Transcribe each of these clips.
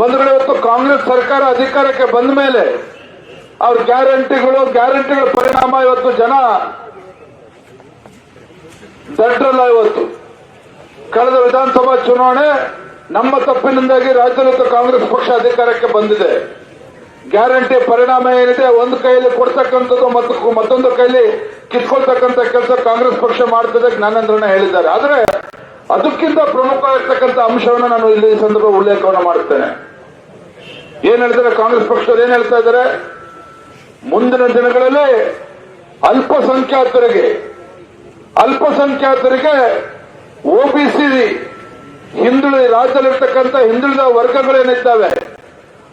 ಬಂಧುಗಳು ಇವತ್ತು ಕಾಂಗ್ರೆಸ್ ಸರ್ಕಾರ ಅಧಿಕಾರಕ್ಕೆ ಬಂದ ಮೇಲೆ ಅವ್ರ ಗ್ಯಾರಂಟಿಗಳು, ಗ್ಯಾರಂಟಿಗಳ ಪರಿಣಾಮ ಇವತ್ತು ಜನ ದಡ್ಡಲ್ಲ ಇವತ್ತು. ಕಳೆದ ವಿಧಾನಸಭಾ ಚುನಾವಣೆ ನಮ್ಮ ತಪ್ಪಿನಿಂದಾಗಿ ರಾಜ್ಯದ ಕಾಂಗ್ರೆಸ್ ಪಕ್ಷ ಅಧಿಕಾರಕ್ಕೆ ಬಂದಿದೆ. ಗ್ಯಾರಂಟಿ ಪರಿಣಾಮ ಏನಿದೆ ಒಂದು ಕೈಯಲ್ಲಿ ಕೊಡ್ತಕ್ಕಂಥದ್ದು ಮತ್ತು ಮತ್ತೊಂದು ಕೈಯಲ್ಲಿ ಕಿತ್ಕೊಳ್ತಕ್ಕಂಥ ಕೆಲಸ ಕಾಂಗ್ರೆಸ್ ಪಕ್ಷ ಮಾಡ್ತದೆ ಜ್ಞಾನೇಂದ್ರನ ಹೇಳಿದ್ದಾರೆ. ಆದರೆ ಅದಕ್ಕಿಂತ ಪ್ರಮುಖವಾಗಿರ್ತಕ್ಕಂಥ ಅಂಶವನ್ನು ನಾನು ಇಲ್ಲಿ ಈ ಸಂದರ್ಭ ಉಲ್ಲೇಖವನ್ನು ಮಾಡುತ್ತೇನೆ. ಏನ್ ಹೇಳ್ತಾರೆ? ಕಾಂಗ್ರೆಸ್ ಪಕ್ಷದವ್ರು ಏನ್ ಹೇಳ್ತಾ ಇದ್ದಾರೆ? ಮುಂದಿನ ದಿನಗಳಲ್ಲಿ ಅಲ್ಪಸಂಖ್ಯಾತರಿಗೆ ಅಲ್ಪಸಂಖ್ಯಾತರಿಗೆ ಒಬಿಸಿ ಹಿಂದುಳಿದ, ರಾಜ್ಯದಲ್ಲಿರ್ತಕ್ಕಂಥ ಹಿಂದುಳಿದ ವರ್ಗಗಳೇನಿದ್ದಾವೆ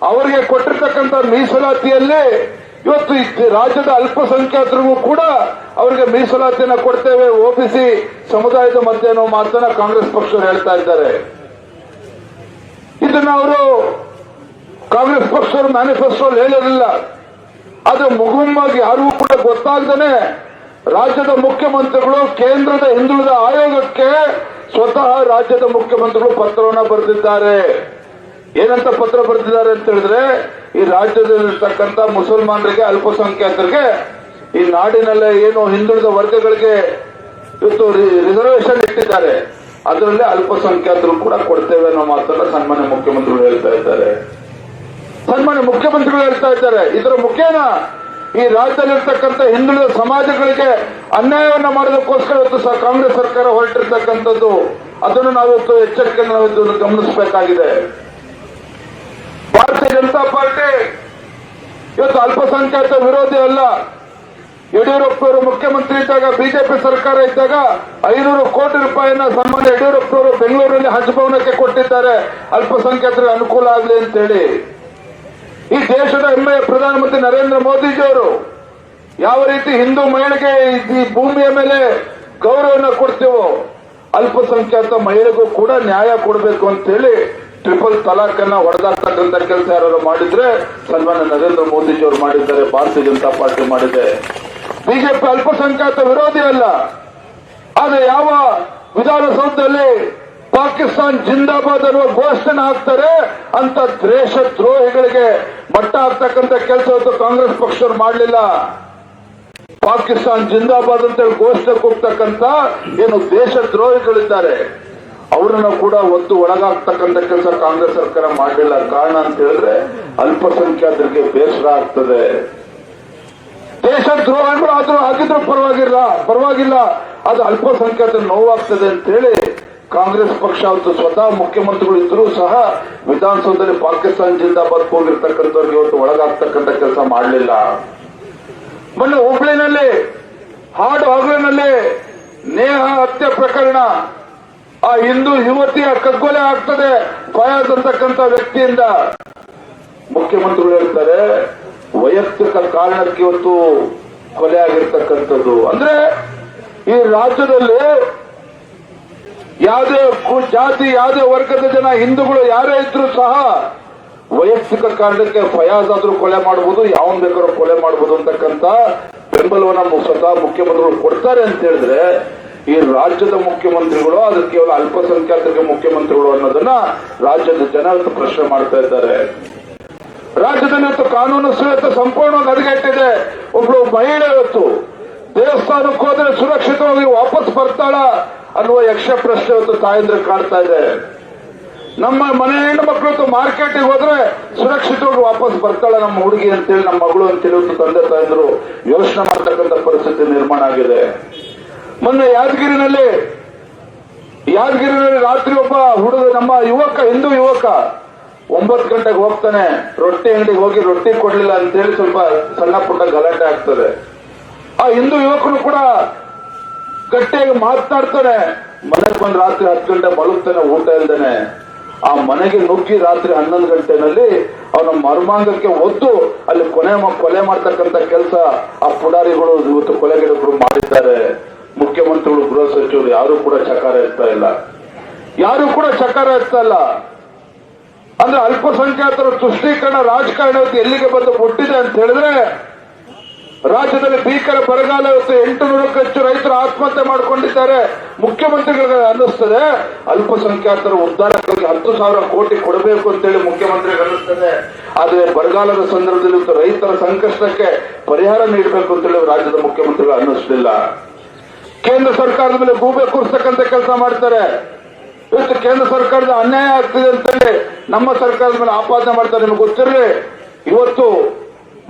ಅವರಿಗೆ ಕೊಟ್ಟಿರ್ತಕ್ಕಂಥ ಮೀಸಲಾತಿಯಲ್ಲಿ ಇವತ್ತು ರಾಜ್ಯದ ಅಲ್ಪಸಂಖ್ಯಾತರಿಗೂ ಕೂಡ ಅವರಿಗೆ ಮೀಸಲಾತಿಯನ್ನು ಕೊಡ್ತೇವೆ ಒಬಿಸಿ ಸಮುದಾಯದ ಮಧ್ಯೆ ಅನ್ನೋ ಮಾತನ್ನ ಕಾಂಗ್ರೆಸ್ ಪಕ್ಷರು ಹೇಳ್ತಾ ಇದ್ದಾರೆ. ಇದನ್ನ ಅವರು ಕಾಂಗ್ರೆಸ್ ಪಕ್ಷರು ಮ್ಯಾನಿಫೆಸ್ಟೋ ಹೇಳಿರಲಿಲ್ಲ. ಆದ್ರೆ ಮುಗುಮ್ಮಾಗಿ ಯಾರಿಗೂ ಕೂಡ ಗೊತ್ತಾಗ್ದೇನೆ ರಾಜ್ಯದ ಮುಖ್ಯಮಂತ್ರಿಗಳು, ಕೇಂದ್ರದ ಹಿಂದುಳಿದ ಆಯೋಗಕ್ಕೆ ಸ್ವತಃ ರಾಜ್ಯದ ಮುಖ್ಯಮಂತ್ರಿಗಳು ಪತ್ರವನ್ನು ಬರೆದಿದ್ದಾರೆ. ಏನಂತ ಪತ್ರ ಬರೆದಿದ್ದಾರೆ ಅಂತ ಹೇಳಿದ್ರೆ, ಈ ರಾಜ್ಯದಲ್ಲಿರ್ತಕ್ಕಂಥ ಮುಸಲ್ಮಾನರಿಗೆ, ಅಲ್ಪಸಂಖ್ಯಾತರಿಗೆ, ಈ ನಾಡಿನಲ್ಲೇ ಏನು ಹಿಂದುಳಿದ ವರ್ಗಗಳಿಗೆ ಇವತ್ತು ರಿಸರ್ವೇಶನ್ ಇಟ್ಟಿದ್ದಾರೆ. ಅದರಲ್ಲಿ ಅಲ್ಪಸಂಖ್ಯಾತರು ಕೂಡ ಕೊಡ್ತೇವೆ ಅನ್ನೋ ಮಾತನ್ನ ಸನ್ಮಾನ್ಯ ಮುಖ್ಯಮಂತ್ರಿಗಳು ಹೇಳ್ತಾ ಇದ್ದಾರೆ. ಸನ್ಮಾನ್ಯ ಮುಖ್ಯಮಂತ್ರಿಗಳು ಹೇಳ್ತಾ ಇದ್ದಾರೆ. ಇದರ ಮುಖೇನ ಈ ರಾಜ್ಯದಲ್ಲಿರ್ತಕ್ಕಂಥ ಹಿಂದುಳಿದ ಸಮಾಜಗಳಿಗೆ ಅನ್ಯಾಯವನ್ನು ಮಾಡೋದಕ್ಕೋಸ್ಕರ ಇವತ್ತು ಸಹ ಕಾಂಗ್ರೆಸ್ ಸರ್ಕಾರ ಹೊರಟಿರ್ತಕ್ಕಂಥದ್ದು. ಅದನ್ನು ನಾವಿವತ್ತು ಎಚ್ಚರಿಕೆ ನಾವಿದ್ದು ಗಮನಿಸಬೇಕಾಗಿದೆ. ಭಾರತೀಯ ಜನತಾ ಪಾರ್ಟಿ ಇವತ್ತು ಅಲ್ಪಸಂಖ್ಯಾತ ವಿರೋಧಿ ಅಲ್ಲ. ಯಡಿಯೂರಪ್ಪನವರು ಮುಖ್ಯಮಂತ್ರಿ ಇದ್ದಾಗ, ಬಿಜೆಪಿ ಸರ್ಕಾರ ಇದ್ದಾಗ ಐನೂರು ಕೋಟಿ ರೂಪಾಯಿನ ಸನ್ಮಾನ್ಯ ಯಡಿಯೂರಪ್ಪನವರು ಬೆಂಗಳೂರಲ್ಲಿ ಹಜ್ ಭವನಕ್ಕೆ ಕೊಟ್ಟಿದ್ದಾರೆ. ಅಲ್ಪಸಂಖ್ಯಾತರಿಗೆ ಅನುಕೂಲ ಆಗಲಿ ಅಂತೇಳಿ. ಈ ದೇಶದ ಹೆಮ್ಮೆಯ ಪ್ರಧಾನಮಂತ್ರಿ ನರೇಂದ್ರ ಮೋದಿಜಿಯವರು ಯಾವ ರೀತಿ ಹಿಂದೂ ಮಹಿಳೆಗೆ ಈ ಭೂಮಿಯ ಮೇಲೆ ಗೌರವವನ್ನು ಕೊಡ್ತೀವೋ ಅಲ್ಪಸಂಖ್ಯಾತ ಮಹಿಳೆಗೂ ಕೂಡ ನ್ಯಾಯ ಕೊಡಬೇಕು ಅಂತ ಹೇಳಿ ಟ್ರಿಪಲ್ ತಲಾಖ್ ಅನ್ನ ಹೊಡೆದಾಕ್ತಕ್ಕಂಥ ಕೆಲಸ ಯಾರು ಮಾಡಿದ್ರೆ ಸನ್ಮಾನ್ಯ ನರೇಂದ್ರ ಮೋದಿಜಿಯವರು ಮಾಡಿದ್ದಾರೆ, ಭಾರತೀಯ ಜನತಾ ಪಾರ್ಟಿ ಮಾಡಿದೆ. ಬಿಜೆಪಿ ಅಲ್ಪಸಂಖ್ಯಾತ ವಿರೋಧಿ ಅಲ್ಲ. ಆದ್ರೆ ಯಾವ ವಿಧಾನಸೌಧದಲ್ಲಿ ಪಾಕಿಸ್ತಾನ್ ಜಿಂದಾಬಾದ್ ಅನ್ನುವ ಘೋಷಣೆ ಹಾಕ್ತಾರೆ ಅಂತ ದೇಶ ದ್ರೋಹಿಗಳಿಗೆ ಮಟ್ಟ ಹಾಕ್ತಕ್ಕಂಥ ಕೆಲಸ ಇವತ್ತು ಕಾಂಗ್ರೆಸ್ ಪಕ್ಷರು ಮಾಡಲಿಲ್ಲ. ಪಾಕಿಸ್ತಾನ್ ಜಿಂದಾಬಾದ್ ಅಂತ ಹೇಳಿ ಘೋಷಣೆ ಹೋಗ್ತಕ್ಕಂಥ ಏನು ದೇಶ ದ್ರೋಹಿಗಳಿದ್ದಾರೆ. ಅವರನ್ನು ಕೂಡ ಒತ್ತು ಒಳಗಾಗ್ತಕ್ಕಂಥ ಕೆಲಸ ಕಾಂಗ್ರೆಸ್ ಸರ್ಕಾರ ಮಾಡಲಿಲ್ಲ. ಕಾರಣ ಅಂತ ಹೇಳಿದ್ರೆ ಅಲ್ಪಸಂಖ್ಯಾತರಿಗೆ ಬೇಸರ ಆಗ್ತದೆ. ದೇಶ ದ್ರೋಹಗಳು ಆದ್ರೂ ಆಗಿದ್ರೂ ಪರವಾಗಿಲ್ಲ. ಪರವಾಗಿಲ್ಲ. ಅದು ಅಲ್ಪಸಂಖ್ಯಾತ ನೋವಾಗ್ತದೆ ಅಂತ ಹೇಳಿ ಕಾಂಗ್ರೆಸ್ ಪಕ್ಷ ಅವತ್ತು ಸ್ವತಃ ಮುಖ್ಯಮಂತ್ರಿಗಳು ಇದ್ರೂ ಸಹ ವಿಧಾನಸೌಧದಲ್ಲಿ ಪಾಕಿಸ್ತಾನ ಜಿಂದಾಬಾದ್ ಹೋಗಿರ್ತಕ್ಕಂಥವ್ರಿಗೆ ಇವತ್ತು ಒಳಗಾಗ್ತಕ್ಕಂಥ ಕೆಲಸ ಮಾಡಲಿಲ್ಲ. ಮೊನ್ನೆ ಹುಬ್ಳಿನಲ್ಲಿ, ಹಾಡು ಹಗಲಿನಲ್ಲಿ ನೇಹ ಹತ್ಯೆ ಪ್ರಕರಣ. ಆ ಹಿಂದೂ ಯುವತಿಯ ಕಗ್ಗೊಲೆ ಆಗ್ತದೆ ಫಯಾಜ್ ಅಂತಕ್ಕಂಥ ವ್ಯಕ್ತಿಯಿಂದ. ಮುಖ್ಯಮಂತ್ರಿಗಳು ಹೇಳ್ತಾರೆ, ವೈಯಕ್ತಿಕ ಕಾರಣಕ್ಕೆ ಇವತ್ತು ಕೊಲೆ ಆಗಿರ್ತಕ್ಕಂಥದ್ದು. ಅಂದ್ರೆ ಈ ರಾಜ್ಯದಲ್ಲಿ ಯಾವುದೇ ಜಾತಿ, ಯಾವುದೇ ವರ್ಗದ ಜನ, ಹಿಂದೂಗಳು ಯಾರೇ ಇದ್ರೂ ಸಹ ವೈಯಕ್ತಿಕ ಕಾರಣಕ್ಕೆ ಫಯಾಜ್ ಆದ್ರೂ ಕೊಲೆ ಮಾಡಬಹುದು ಯಾವನ್ ಬೇಕಾದ್ರೂ ಕೊಲೆ ಮಾಡಬಹುದು ಅಂತಕ್ಕಂಥ ಬೆಂಬಲವನ್ನು ಸ್ವತಃ ಮುಖ್ಯಮಂತ್ರಿಗಳು ಕೊಡ್ತಾರೆ ಅಂತ ಹೇಳಿದ್ರೆ, ಈ ರಾಜ್ಯದ ಮುಖ್ಯಮಂತ್ರಿಗಳು ಅದು ಕೇವಲ ಅಲ್ಪಸಂಖ್ಯಾತರಿಗೆ ಮುಖ್ಯಮಂತ್ರಿಗಳು ಅನ್ನೋದನ್ನ ರಾಜ್ಯದ ಜನ ಇವತ್ತು ಪ್ರಶ್ನೆ ಮಾಡ್ತಾ ಇದ್ದಾರೆ. ರಾಜ್ಯದಲ್ಲಿ ಇವತ್ತು ಕಾನೂನು ಸುವ್ಯವಸ್ಥೆ ಸಂಪೂರ್ಣವಾಗಿ ಹದಗೆಟ್ಟಿದೆ. ಒಬ್ಳು ಮಹಿಳೆ ಇವತ್ತು ದೇವಸ್ಥಾನಕ್ಕೆ ಹೋದ್ರೆ ಸುರಕ್ಷಿತವಾಗಿ ವಾಪಸ್ ಬರ್ತಾಳ. ಅನ್ನುವ ಯಕ್ಷ ಪ್ರಶ್ನೆ ಇವತ್ತು ತಾಯಂದ್ರೆ ಕಾಣ್ತಾ ಇದೆ. ನಮ್ಮ ಮನೆ ಹೆಣ್ಣು ಮಕ್ಕಳು ಮಾರ್ಕೆಟಿಗೆ ಹೋದ್ರೆ ಸುರಕ್ಷಿತವಾಗಿ ವಾಪಸ್ ಬರ್ತಾಳೆ ನಮ್ಮ ಹುಡುಗಿ ಅಂತೇಳಿ, ನಮ್ಮ ಮಗಳು ಅಂತೇಳಿ ಇವತ್ತು ತಂದೆ ತಾಯಂದ್ರು ಯೋಚನೆ ಮಾಡ್ತಕ್ಕಂಥ ಪರಿಸ್ಥಿತಿ ನಿರ್ಮಾಣ ಆಗಿದೆ. ಮೊನ್ನೆ ಯಾದಗಿರಿನಲ್ಲಿ ಯಾದಗಿರಿನಲ್ಲಿ ರಾತ್ರಿ ಒಬ್ಬ ಹುಡುಗ, ನಮ್ಮ ಯುವಕ, ಹಿಂದೂ ಯುವಕ, ಒಂಬತ್ತು ಗಂಟೆಗೆ ಹೋಗ್ತಾನೆ. ರೊಟ್ಟಿ ಅಂಗಡಿಗೆ ಹೋಗಿ ರೊಟ್ಟಿ ಕೊಡ್ಲಿಲ್ಲ ಅಂತೇಳಿ ಸ್ವಲ್ಪ ಸಣ್ಣ ಪುಟ್ಟ ಗಲಾಟೆ ಆಗ್ತದೆ. ಆ ಹಿಂದೂ ಯುವಕನು ಕೂಡ ಗಟ್ಟಿಯಾಗಿ ಮಾತನಾಡ್ತಾನೆ ಮನೆಗೆ ಬಂದು ರಾತ್ರಿ ಹತ್ತು ಗಂಟೆ ಮಲಗ್ತಾನೆ, ಊಟ ಇಲ್ದೇನೆ. ಆ ಮನೆಗೆ ನುಗ್ಗಿ ರಾತ್ರಿ ಹನ್ನೊಂದು ಗಂಟೆನಲ್ಲಿ ಅವನ ಮರ್ಮಾಂಗಕ್ಕೆ ಒದ್ದು ಅಲ್ಲಿ ಕೊನೆ ಕೊಲೆ ಮಾಡ್ತಕ್ಕಂತ ಕೆಲಸ ಆ ಪುಡಾರಿಗಳು ಇವತ್ತು ಕೊಲೆಗಿಡಕರು ಮಾಡಿದ್ದಾರೆ. ಮುಖ್ಯಮಂತ್ರಿಗಳು, ಗೃಹ ಸಚಿವರು ಯಾರು ಕೂಡ ಚಕಾರ ಇರ್ತಾ ಇಲ್ಲ. ಯಾರು ಕೂಡ ಚಕಾರ ಇರ್ತಾ ಇಲ್ಲ. ಅಂದ್ರೆ ಅಲ್ಪಸಂಖ್ಯಾತರ ತುಷ್ಟೀಕರಣ ರಾಜಕಾರಣ ಎಲ್ಲಿಗೆ ಬಂದು ಮುಟ್ಟಿದೆ ಅಂತ ಹೇಳಿದ್ರೆ ರಾಜ್ಯದಲ್ಲಿ ಭೀಕರ ಬರಗಾಲ ಎಂಟು ನೂರಕ್ಕೂ ಹೆಚ್ಚು ರೈತರು ಆತ್ಮಹತ್ಯೆ ಮಾಡಿಕೊಂಡಿದ್ದಾರೆ. ಮುಖ್ಯಮಂತ್ರಿಗಳಿಗೆ ಅನ್ನಿಸ್ತದೆ. ಅಲ್ಪಸಂಖ್ಯಾತರ ಉದ್ದಾರಕ್ಕಾಗಿ ಹತ್ತು ಸಾವಿರ ಕೋಟಿ ಕೊಡಬೇಕು ಅಂತೇಳಿ ಮುಖ್ಯಮಂತ್ರಿಗಳು ಅನ್ನಿಸ್ತದೆ. ಆದರೆ ಬರಗಾಲದ ಸಂದರ್ಭದಲ್ಲಿ ರೈತರ ಸಂಕಷ್ಟಕ್ಕೆ ಪರಿಹಾರ ನೀಡಬೇಕು ಅಂತೇಳಿ ರಾಜ್ಯದ ಮುಖ್ಯಮಂತ್ರಿಗಳು ಅನ್ನಿಸಲಿಲ್ಲ. ಕೇಂದ್ರ ಸರ್ಕಾರದ ಮೇಲೆ ಗೂಬೆ ಕೂರಿಸ್ತಕ್ಕಂಥ ಕೆಲಸ ಮಾಡ್ತಾರೆ. ಇವತ್ತು ಕೇಂದ್ರ ಸರ್ಕಾರದ ಅನ್ಯಾಯ ಆಗ್ತಿದೆ ಅಂತೇಳಿ ನಮ್ಮ ಸರ್ಕಾರದ ಮೇಲೆ ಆಪಾದನೆ ಮಾಡ್ತಾರೆ. ನಿಮ್ಗೆ ಗೊತ್ತಿರಲಿ, ಇವತ್ತು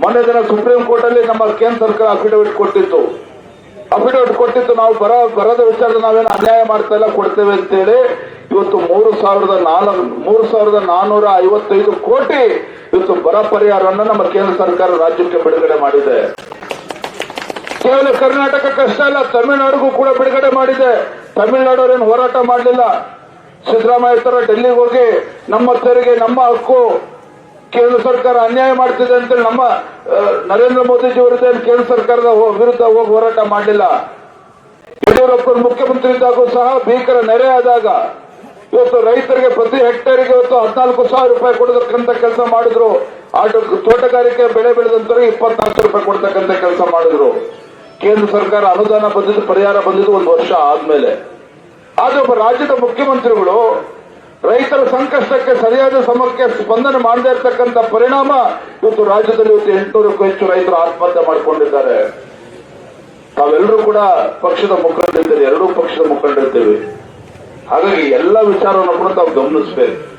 ಮೊನ್ನೆ ದಿನ ಸುಪ್ರೀಂ ಕೋರ್ಟ್ ಅಲ್ಲಿ ನಮ್ಮ ಕೇಂದ್ರ ಸರ್ಕಾರ ಅಫಿಡವಿಟ್ ಕೊಟ್ಟಿತ್ತು. ಅಫಿಡವಿಟ್ ಕೊಟ್ಟಿತ್ತು, ನಾವು ಬರ, ಬರದ ವಿಚಾರದ ನಾವೇನು ಅನ್ಯಾಯ ಮಾಡ್ತಾ ಇಲ್ಲ, ಕೊಡ್ತೇವೆ ಅಂತೇಳಿ ಇವತ್ತು ಮೂರು ಸಾವಿರದ ನಾಲ್ಕು, ಮೂರು ಸಾವಿರದ ನಾನ್ನೂರ ಐವತ್ತೈದು ಕೋಟಿ ಇವತ್ತು ಬರ ಪರಿಹಾರವನ್ನು ನಮ್ಮ ಕೇಂದ್ರ ಸರ್ಕಾರ ರಾಜ್ಯಕ್ಕೆ ಬಿಡುಗಡೆ ಮಾಡಿದೆ. ಕೇವಲ ಕರ್ನಾಟಕ ಕಷ್ಟ ಅಲ್ಲ, ತಮಿಳುನಾಡಿಗೂ ಕೂಡ ಬಿಡುಗಡೆ ಮಾಡಿದೆ. ತಮಿಳುನಾಡವರೇನು ಹೋರಾಟ ಮಾಡಲಿಲ್ಲ. ಸಿದ್ದರಾಮಯ್ಯ ಡೆಲ್ಲಿಗೆ ಹೋಗಿ ನಮ್ಮ ತೆರಿಗೆ, ನಮ್ಮ ಹಕ್ಕು ಕೇಂದ್ರ ಸರ್ಕಾರ ಅನ್ಯಾಯ ಮಾಡ್ತಿದೆ ಅಂತೇಳಿ ನಮ್ಮ ನರೇಂದ್ರ ಮೋದಿಜಿ ವಿರುದ್ಧ ಕೇಂದ್ರ ಸರ್ಕಾರದ ವಿರುದ್ಧ ಹೋಗಿ ಹೋರಾಟ ಮಾಡಲಿಲ್ಲ. ಯಡಿಯೂರಪ್ಪರು ಮುಖ್ಯಮಂತ್ರಿ ಇದ್ದಾಗೂ ಸಹ ಭೀಕರ ನೆರೆ ಆದಾಗ ಇವತ್ತು ರೈತರಿಗೆ ಪ್ರತಿ ಹೆಕ್ಟೇರಿಗೆ ಇವತ್ತು ಹದಿನಾಲ್ಕು ಸಾವಿರ ರೂಪಾಯಿ ಕೊಡತಕ್ಕಂಥ ಕೆಲಸ ಮಾಡಿದ್ರು. ಆಟೋ, ತೋಟಗಾರಿಕೆ ಬೆಳೆ ಬೆಳೆದಂತವರಿಗೆ ಇಪ್ಪತ್ನಾಲ್ಕು ರೂಪಾಯಿ ಕೊಡ್ತಕ್ಕಂಥ ಕೆಲಸ ಮಾಡಿದ್ರು. ಕೇಂದ್ರ ಸರ್ಕಾರ ಅನುದಾನ ಬಂದಿದ್ದು, ಪರಿಹಾರ ಬಂದಿದ್ದು ಒಂದು ವರ್ಷ ಆದ್ಮೇಲೆ. ಆದ್ರೆ ಒಬ್ಬ ರಾಜ್ಯದ ಮುಖ್ಯಮಂತ್ರಿಗಳು ರೈತರ ಸಂಕಷ್ಟಕ್ಕೆ ಸರಿಯಾದ ಸಮಕ್ಕೆ ಸ್ಪಂದನೆ ಮಾಡದೇ ಇರತಕ್ಕಂಥ ಪರಿಣಾಮ ಇವತ್ತು ರಾಜ್ಯದಲ್ಲಿ ಇವತ್ತು ಎಂಟುನೂರಕ್ಕೂ ಹೆಚ್ಚು ರೈತರು ಆತ್ಮಹತ್ಯೆ ಮಾಡಿಕೊಂಡಿದ್ದಾರೆ. ತಾವೆಲ್ಲರೂ ಕೂಡ ಪಕ್ಷದ ಮುಖಂಡರಿದ್ದೇವೆ ಎರಡೂ ಪಕ್ಷದ ಮುಖಂಡರಿದ್ದೇವೆ ಹಾಗಾಗಿ ಎಲ್ಲ ವಿಚಾರವನ್ನು ಕೂಡ ತಾವು ಗಮನಿಸಬೇಕು.